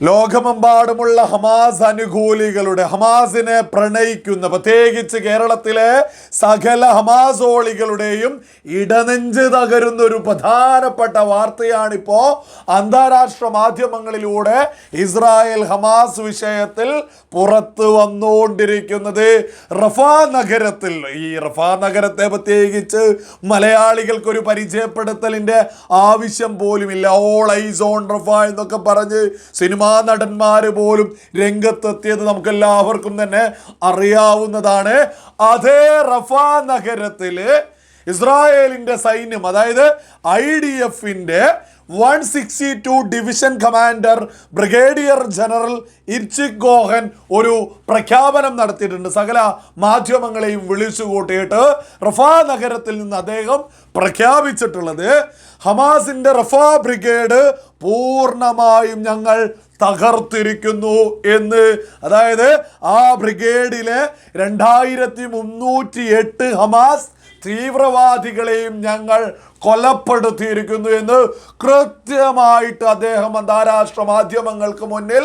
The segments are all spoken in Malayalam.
ലോകമെമ്പാടുമുള്ള ഹമാസ് അനുകൂലികളുടെ ഹമാസിനെ പ്രണയിക്കുന്ന പ്രത്യേകിച്ച് കേരളത്തിലെ സകല ഹമാസോളികളുടെയും ഇടനെഞ്ച് തകരുന്ന ഒരു പ്രധാനപ്പെട്ട വാർത്തയാണിപ്പോൾ അന്താരാഷ്ട്ര മാധ്യമങ്ങളിലൂടെ ഇസ്രായേൽ ഹമാസ് വിഷയത്തിൽ പുറത്തു വന്നുകൊണ്ടിരിക്കുന്നത്. റഫാ നഗരത്തിൽ ഈ റഫാ നഗരത്തെ പ്രത്യേകിച്ച് മലയാളികൾക്കൊരു പരിചയപ്പെടുത്തലിന്റെ ആവശ്യം ഇല്ല ഓൾ ഐസ് ഓൺ റഫ എന്നൊക്കെ പറഞ്ഞ് സിനിമാ നടന്മാര് പോലും രംഗത്തെത്തിയത് നമുക്ക് എല്ലാവർക്കും തന്നെ അറിയാവുന്നതാണ്. അതേ റഫ നഗരത്തിൽ ഇസ്രായേലിന്റെ സൈന്യം അതായത് ഐ ഡി എഫിന്റെ one sixty two division commander brigadier general Itzik Cohen ഒരു പ്രഖ്യാപനം നടത്തിയിട്ടുണ്ട്. സകല മാധ്യമങ്ങളെയും വിളിച്ചു കൂട്ടിയിട്ട് റഫ നഗരത്തിൽ നിന്ന് അദ്ദേഹം പ്രഖ്യാപിച്ചിട്ടുള്ളത് ഹമാസിന്റെ റഫാ ബ്രിഗേഡ് പൂർണമായും ഞങ്ങൾ തകർത്തിരിക്കുന്നു എന്ന്. അതായത് ആ ബ്രിഗേഡിലെ രണ്ടായിരത്തി മുന്നൂറ്റി എട്ട് ഹമാസ് തീവ്രവാദികളെയും ഞങ്ങൾ കൊലപ്പെടുത്തിയിരിക്കുന്നു എന്ന് കൃത്യമായിട്ട് അദ്ദേഹം അന്താരാഷ്ട്ര മാധ്യമങ്ങൾക്ക് മുന്നിൽ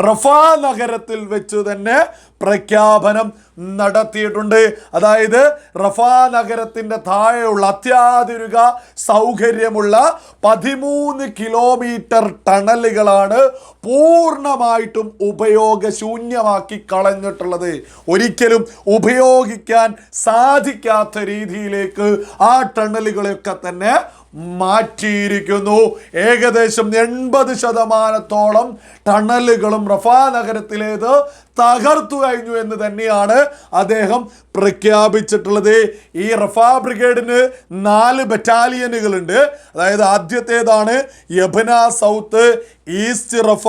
റഫാ നഗരത്തിൽ വെച്ച് തന്നെ പ്രഖ്യാപനം നടത്തിയിട്ടുണ്ട്. അതായത് റഫാ നഗരത്തിന്റെ താഴെയുള്ള അത്യാധുനിക സൗകര്യമുള്ള പതിമൂന്ന് കിലോമീറ്റർ ടണലുകളാണ് പൂർണമായിട്ടും ഉപയോഗശൂന്യമാക്കി കളഞ്ഞിട്ടുള്ളത്. ഒരിക്കലും ഉപയോഗിക്കാൻ സാധിക്കാത്ത രീതിയിലേക്ക് ആ ടണലുകളൊക്കെ തന്നെ മാറ്റിയിരിക്കുന്നു. ഏകദേശം എൺപത് ശതമാനത്തോളം ടണലുകളും റഫാ നഗരത്തിലേത് തകർത്തു കഴിഞ്ഞു എന്ന് തന്നെയാണ് അദ്ദേഹം പ്രഖ്യാപിച്ചിട്ടുള്ളത്. ഈ റഫാ ബ്രിഗേഡിന് നാല് ബറ്റാലിയനുകളുണ്ട്. അതായത് ആദ്യത്തേതാണ് യബന south east Rafah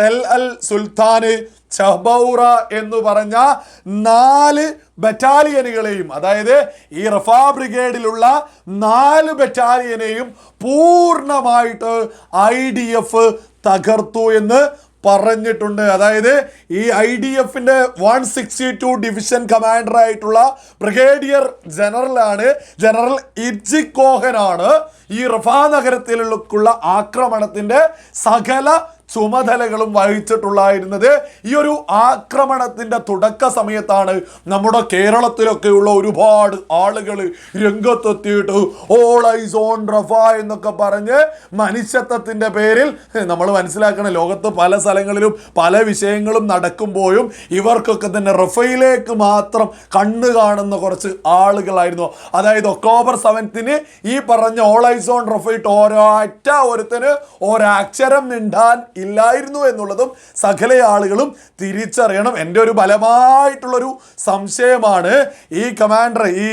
Tel al Sultan Shaboura എന്ന് പറഞ്ഞ നാല് ബറ്റാലിയനുകളെയും അതായത് ഈ റഫാ ബ്രിഗേഡിലുള്ള നാല് ബറ്റാലിയനെയും പൂർണമായിട്ട് ഐ ഡി എഫ് തകർത്തു എന്ന് പറഞ്ഞിട്ടുണ്ട്. അതായത് ഈ ഐ ഡി എഫിന്റെ one sixty two division commander ആയിട്ടുള്ള ബ്രിഗേഡിയർ ജനറലാണ് ജനറൽ ഇബ്ജി കോഹനാണ് ഈ റഫാ നഗരത്തിലുള്ള ആക്രമണത്തിന്റെ സകല ചുമതലകളും വഹിച്ചിട്ടുള്ളായിരുന്നത് ഈ ഒരു ആക്രമണത്തിന്റെ തുടക്ക സമയത്താണ് നമ്മുടെ കേരളത്തിലൊക്കെയുള്ള ഒരുപാട് ആളുകൾ രംഗത്തെത്തിയിട്ട് ഓൾ ഐസ് ഓൺ റഫ എന്നൊക്കെ പറഞ്ഞ് മനുഷ്യത്വത്തിന്റെ പേരിൽ നമ്മൾ മനസ്സിലാക്കണം ലോകത്ത് പല സ്ഥലങ്ങളിലും പല വിഷയങ്ങളും നടക്കുമ്പോഴും ഇവർക്കൊക്കെ തന്നെ റഫയിലേക്ക് മാത്രം കണ്ണ് കാണുന്ന കുറച്ച് ആളുകളായിരുന്നു. അതായത് ഒക്ടോബർ സെവൻത്തിന് ഈ പറഞ്ഞ ഓൾ ഐസ് ഓൺ റഫയിട്ട് ഒരൊറ്റ ഒരുത്തിന് ഒരക്ഷരം മിണ്ടാൻ ഇല്ലായിരുന്നു എന്നുള്ളതും സകല ആളുകളും തിരിച്ചറിയണം. എന്റെ ഒരു ബലമായിട്ടുള്ളൊരു സംശയമാണ് ഈ കമാൻഡർ ഈ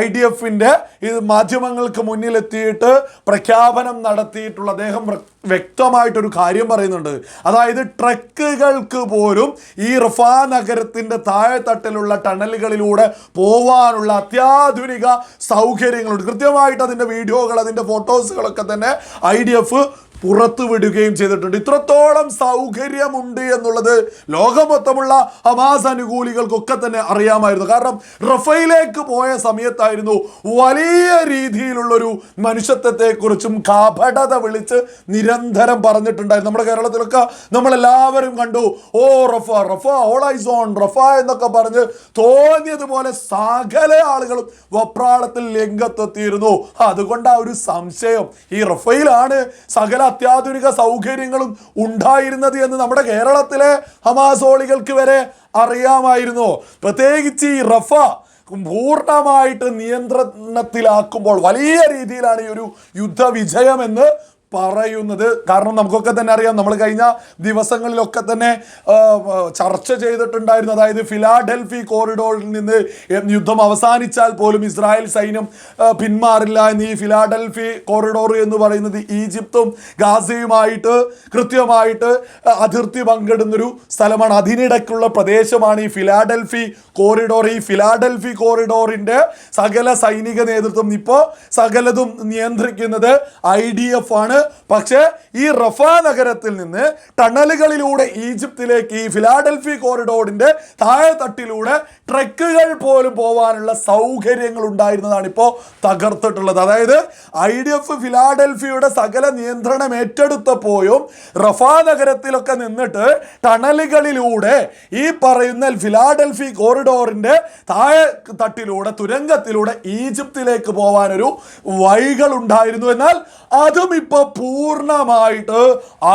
ഐ ഡി എഫിന്റെ ഇത് മാധ്യമങ്ങൾക്ക് മുന്നിലെത്തിയിട്ട് പ്രഖ്യാപനം നടത്തിയിട്ടുള്ള അദ്ദേഹം വ്യക്തമായിട്ടൊരു കാര്യം പറയുന്നുണ്ട്. അതായത് ട്രക്കുകൾക്ക് പോലും ഈ റഫാ നഗരത്തിന്റെ താഴെത്തട്ടിലുള്ള ടണലുകളിലൂടെ പോവാനുള്ള അത്യാധുനിക സൗകര്യങ്ങളുണ്ട്. കൃത്യമായിട്ട് അതിന്റെ വീഡിയോകൾ അതിന്റെ ഫോട്ടോസുകളൊക്കെ തന്നെ ഐ ഡി എഫ് പുറത്തു വിടുകയും ചെയ്തിട്ടുണ്ട്. ഇത്രത്തോളം സൗകര്യമുണ്ട് എന്നുള്ളത് ലോകം മൊത്തമുള്ള ഹമാസ് അനുകൂലികൾക്കൊക്കെ തന്നെ അറിയാമായിരുന്നു. കാരണം റഫയിലേക്ക് പോയ സമയത്തായിരുന്നു വലിയ രീതിയിലുള്ളൊരു മനുഷ്യത്വത്തെക്കുറിച്ചും കപടത വിളിച്ച് നിരന്തരം പറഞ്ഞിട്ടുണ്ടായിരുന്നു. നമ്മുടെ കേരളത്തിലൊക്കെ നമ്മളെല്ലാവരും കണ്ടു ഓ Rafah Rafah all eyes on Rafah എന്നൊക്കെ പറഞ്ഞ് തോന്നിയതുപോലെ സകല ആളുകളും വപ്രാളത്തിൽ രംഗത്തെത്തിയിരുന്നു. അതുകൊണ്ട് ആ ഒരു സംശയം ഈ റഫയിലാണ് സകല അത്യാധുനിക സൗകര്യങ്ങളും ഉണ്ടായിരുന്നത് എന്ന് നമ്മുടെ കേരളത്തിലെ ഹമാസോളികൾക്ക് വരെ അറിയാമായിരുന്നു. പ്രത്യേകിച്ച് ഈ റഫ പൂർണമായിട്ട് നിയന്ത്രണത്തിലാക്കുമ്പോൾ വലിയ രീതിയിലാണ് ഈ ഒരു യുദ്ധവിജയം എന്ന് പറയുന്നത്. കാരണം നമുക്കൊക്കെ തന്നെ അറിയാം നമ്മൾ കഴിഞ്ഞ ദിവസങ്ങളിലൊക്കെ തന്നെ ചർച്ച ചെയ്തിട്ടുണ്ടായിരുന്നു. അതായത് ഫിലാഡൽഫി കോറിഡോറിൽ നിന്ന് യുദ്ധം അവസാനിച്ചാൽ പോലും ഇസ്രായേൽ സൈന്യം പിന്മാറില്ല എന്ന് ഈ ഫിലാഡൽഫി കോറിഡോർ എന്ന് പറയുന്നത് ഈജിപ്തും ഗാസയുമായിട്ട് കൃത്യമായിട്ട് അതിർത്തി പങ്കിടുന്നൊരു സ്ഥലമാണ്. അതിനിടയ്ക്കുള്ള പ്രദേശമാണ് ഈ ഫിലാഡൽഫി കോറിഡോർ ഈ ഫിലാഡൽഫി കോറിഡോറിന്റെ സകല സൈനിക നേതൃത്വം ഇപ്പോൾ സകലതും നിയന്ത്രിക്കുന്നത് ഐ ഡി എഫ് ആണ്. പക്ഷേ ഈ റഫ നഗരത്തിൽ നിന്ന് ടണലുകളിലൂടെ ഈജിപ്തിലേക്ക് ഈ ഫിലാഡൽഫി കോറിഡോറിന്റെ താഴെ തട്ടിലൂടെ ട്രക്കുകൾ പോലും പോകാനുള്ള സൗകര്യങ്ങൾ ഉണ്ടായിരുന്നതാണ് ഇപ്പോൾ തകർത്തിട്ടുള്ളത്. അതായത് ഐ ഡി എഫ് ഫിലാഡൽഫിയുടെ സകല നിയന്ത്രണം ഏറ്റെടുത്തപ്പോഴും റഫ നഗരത്തിലൊക്കെ നിന്നിട്ട് ടണലുകളിലൂടെ ഈ പറയുന്ന ഫിലാഡൽഫി കോറിഡോറിന്റെ താഴെ തട്ടിലൂടെ തുരങ്കത്തിലൂടെ ഈജിപ്തിലേക്ക് പോകാനൊരു വഴികൾ ഉണ്ടായിരുന്നു. എന്നാൽ അതും ഇപ്പൊ പൂർണമായിട്ട്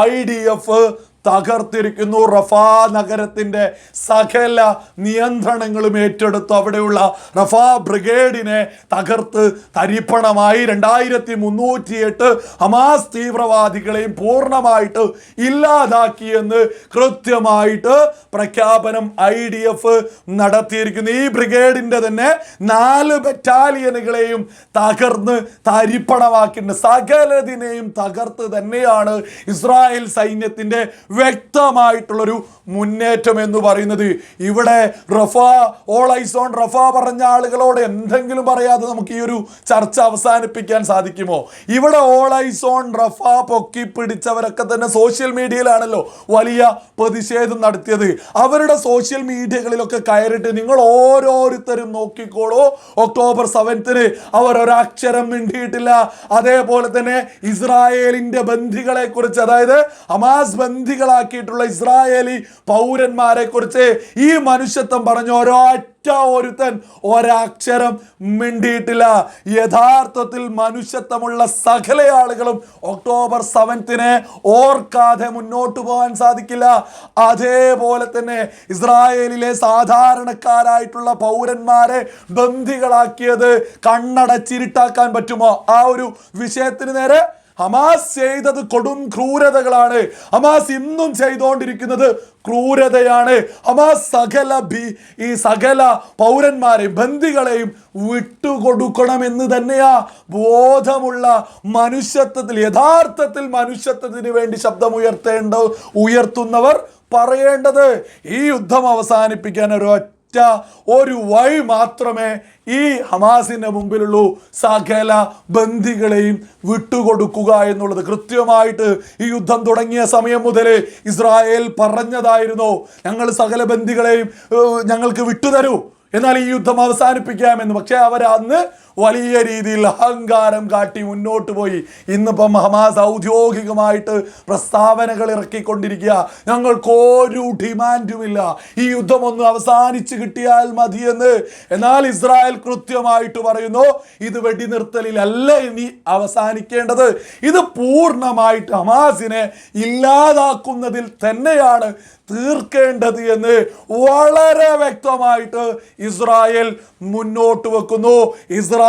ഐ ഡി എഫ് തകർത്തിരിക്കുന്നു. റഫാ നഗരത്തിന്റെ സകല നിയന്ത്രണങ്ങളും ഏറ്റെടുത്തു. അവിടെയുള്ള റഫാ ബ്രിഗേഡിനെ തകർത്ത് തരിപ്പണമായി രണ്ടായിരത്തി മുന്നൂറ്റി എട്ട് ഹമാസ് തീവ്രവാദികളെയും പൂർണമായിട്ട് ഇല്ലാതാക്കിയെന്ന് കൃത്യമായിട്ട് പ്രഖ്യാപനം ഐ ഡി എഫ് നടത്തിയിരിക്കുന്നു. ഈ ബ്രിഗേഡിന്റെ തന്നെ നാല് ബറ്റാലിയനുകളെയും തകർന്ന് തരിപ്പണമാക്കിയിട്ടുണ്ട്. സകലതിനെയും തകർത്ത് തന്നെയാണ് ഇസ്രായേൽ സൈന്യത്തിന്റെ വ്യക്തമായിട്ടുള്ളൊരു മുന്നേറ്റം എന്ന് പറയുന്നത്. ഇവിടെ റഫ ഓൾ ഐസോൺ റഫ പറഞ്ഞ ആളുകളോട് എന്തെങ്കിലും പറയാതെ നമുക്ക് ഈ ഒരു ചർച്ച അവസാനിപ്പിക്കാൻ സാധിക്കുമോ? ഇവിടെ ഓൾ ഐസോൺ റഫ പൊക്കി പിടിച്ചവരൊക്കെ തന്നെ സോഷ്യൽ മീഡിയയിലാണല്ലോ വലിയ പ്രതിഷേധം നടത്തിയത്. അവരുടെ സോഷ്യൽ മീഡിയകളിലൊക്കെ കയറിട്ട് നിങ്ങൾ ഓരോരുത്തരും നോക്കിക്കോളൂ. ഒക്ടോബർ സെവൻത്തിന് അവർ ഒരക്ഷരം മിണ്ടിയിട്ടില്ല. അതേപോലെ തന്നെ ഇസ്രായേലിന്റെ ബന്ധികളെ കുറിച്ച് അതായത് ഹമാസ് ബന്ധികളാക്കിയിട്ടുള്ള ഇസ്രായേലി പൗരന്മാരെ കുറിച്ച് ഈ മനുഷ്യത്വം പറഞ്ഞ ഒരൊറ്റ ഒരുത്തൻ ഒരക്ഷരം മിണ്ടിയിട്ടില്ല. യഥാർത്ഥത്തിൽ മനുഷ്യത്വമുള്ള സകല ആളുകളും ഒക്ടോബർ സെവൻത്തിനെ ഓർക്കാതെ മുന്നോട്ട് പോകാൻ സാധിക്കില്ല. അതേപോലെ തന്നെ ഇസ്രായേലിലെ സാധാരണക്കാരായിട്ടുള്ള പൗരന്മാരെ ബന്ദികളാക്കിയത് കണ്ണടച്ചിരിട്ടാക്കാൻ പറ്റുമോ? ആ ഒരു വിഷയത്തിന് നേരെ ഹമാസ് ചെയ്തത് കൊടും ക്രൂരതകളാണ്. ഹമാസ് ഇന്നും ചെയ്തുകൊണ്ടിരിക്കുന്നത് ക്രൂരതയാണ്. ഹമാസ് സകല ഭീ ഈ സകല പൗരന്മാരെ ബന്ദികളെയും വിട്ടുകൊടുക്കണമെന്ന് തന്നെയാ ബോധമുള്ള മനുഷ്യത്വത്തിൽ യഥാർത്ഥത്തിൽ മനുഷ്യത്വത്തിന് വേണ്ടി ശബ്ദമുയർത്തേണ്ട ഉയർത്തുന്നവർ പറയേണ്ടത്. ഈ യുദ്ധം അവസാനിപ്പിക്കാൻ ഒരൊറ്റ ഒരു വഴി മാത്രമേ ഈ ഹമാസിന്റെ മുമ്പിലുള്ളൂ. സകല ബന്ദികളെയും വിട്ടുകൊടുക്കുക എന്നുള്ളത്. കൃത്യമായിട്ട് ഈ യുദ്ധം തുടങ്ങിയ സമയം മുതൽ ഇസ്രായേൽ പറഞ്ഞതായിരുന്നു. ഞങ്ങൾ സകല ബന്ദികളെയും ഞങ്ങൾക്ക് വിട്ടുതരൂ. എന്നാൽ ഈ യുദ്ധം അവസാനിപ്പിക്കാമെന്ന് പക്ഷേ അവർ അന്ന് വലിയ രീതിയിൽ അഹങ്കാരം കാട്ടി മുന്നോട്ട് പോയി. ഇന്നിപ്പം ഹമാസ് ഔദ്യോഗികമായിട്ട് പ്രസ്താവനകൾ ഇറക്കിക്കൊണ്ടിരിക്കുക. ഞങ്ങൾക്ക് ഒരു ഡിമാൻഡുമില്ല. ഈ യുദ്ധം ഒന്ന് അവസാനിച്ച് കിട്ടിയാൽ മതിയെന്ന്. എന്നാൽ ഇസ്രായേൽ കൃത്യമായിട്ട് പറയുന്നു ഇത് വെടിനിർത്തലിലല്ല ഇനി അവസാനിക്കേണ്ടത്. ഇത് പൂർണമായിട്ട് ഹമാസിനെ ഇല്ലാതാക്കുന്നതിൽ തന്നെയാണ് തീർക്കേണ്ടത് എന്ന് വളരെ വ്യക്തമായിട്ട് ഇസ്രായേൽ മുന്നോട്ട് വെക്കുന്നു. ഇസ്രായേൽ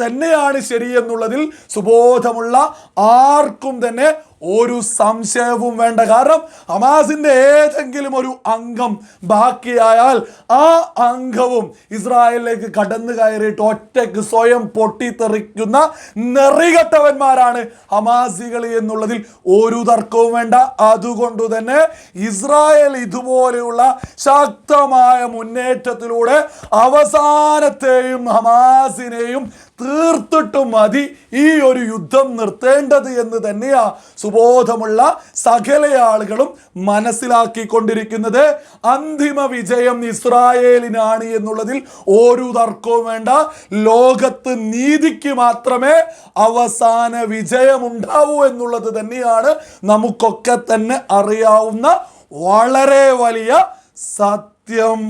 തന്നെയാണ് ശരിയെന്നുള്ളതിൽ സുബോധമുള്ള ആർക്കും തന്നെ ഒരു സംശയവും വേണ്ട. കാരണം ഹമാസിന്റെ ഏതെങ്കിലും ഒരു അംഗം ബാക്കിയായാൽ ആ അംഗവും ഇസ്രായേലിലേക്ക് കടന്നു കയറിയിട്ട് ഒറ്റയ്ക്ക് സ്വയം പൊട്ടിത്തെറിക്കുന്ന നെറികെട്ടവന്മാരാണ് ഹമാസികൾ എന്നുള്ളതിൽ ഒരു തർക്കവും വേണ്ട. അതുകൊണ്ട് തന്നെ ഇസ്രായേൽ ഇതുപോലെയുള്ള ശക്തമായ മുന്നേറ്റത്തിലൂടെ അവസാനത്തെയും ഹമാസിനെയും തീർത്തിട്ടും മതി ഈ ഒരു യുദ്ധം നിർത്തേണ്ടത് എന്ന് തന്നെയാ സുബോധമുള്ള സകല ആളുകളും മനസ്സിലാക്കിക്കൊണ്ടിരിക്കുന്നത്. അന്തിമ വിജയം ഇസ്രായേലിനാണ് എന്നുള്ളതിൽ ഒരു തർക്കവും വേണ്ട. ലോകത്ത് നീതിക്ക് മാത്രമേ അവസാന വിജയമുണ്ടാവൂ എന്നുള്ളത് തന്നെയാണ് നമുക്കൊക്കെ തന്നെ അറിയാവുന്ന വളരെ വലിയ സത്യം.